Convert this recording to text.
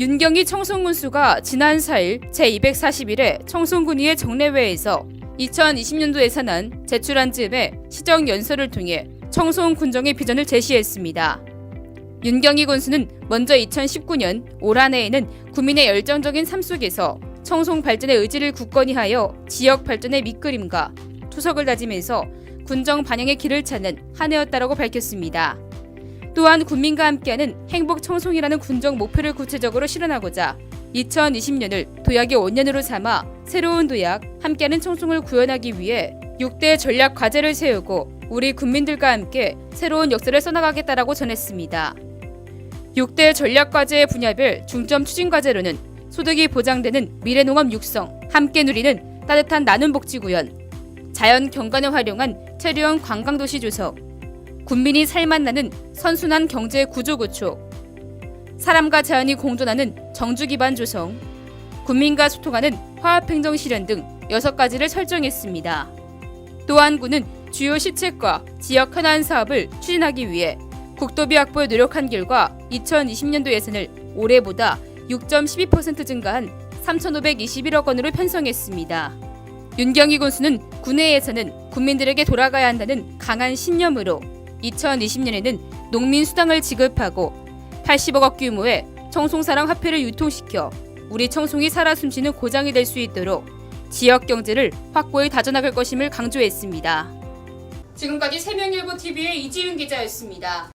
윤경희 청송군수가 지난 4일 제241회 청송군의회 정례회에서 2020년도 예산안 제출한 즈음에 시정 연설을 통해 청송 군정의 비전을 제시했습니다. 윤경희 군수는 먼저 2019년 올 한해에는 국민의 열정적인 삶 속에서 청송 발전의 의지를 굳건히 하여 지역 발전의 밑그림과 투석을 다지면서 군정 반영의 길을 찾는 한 해였다라고 밝혔습니다. 또한 국민과 함께하는 행복 청송이라는 군정 목표를 구체적으로 실현하고자 2020년을 도약의 5년으로 삼아 새로운 도약 함께하는 청송을 구현하기 위해 6대 전략 과제를 세우고 우리 국민들과 함께 새로운 역사를 써나가겠다라고 전했습니다. 6대 전략 과제의 분야별 중점 추진 과제로는 소득이 보장되는 미래농업 육성, 함께 누리는 따뜻한 나눔 복지 구현, 자연 경관을 활용한 체류형 관광도시 조성, 군민이 살맛 나는 선순환 경제 구조 구축, 사람과 자연이 공존하는 정주 기반 조성, 군민과 소통하는 화합행정 실현 등 6가지를 설정했습니다. 또한 군은 주요 시책과 지역 현안 사업을 추진하기 위해 국도비 확보에 노력한 결과 2020년도 예산을 올해보다 6.12% 증가한 3,521억 원으로 편성했습니다. 윤경희 군수는 예산은 국민들에게 돌아가야 한다는 강한 신념으로 2020년에는 농민 수당을 지급하고 80억원 규모의 청송사랑 화폐를 유통시켜 우리 청송이 살아 숨쉬는 고장이 될 수 있도록 지역 경제를 확고히 다져나갈 것임을 강조했습니다. 지금까지 세명일보 TV의 이지윤 기자였습니다.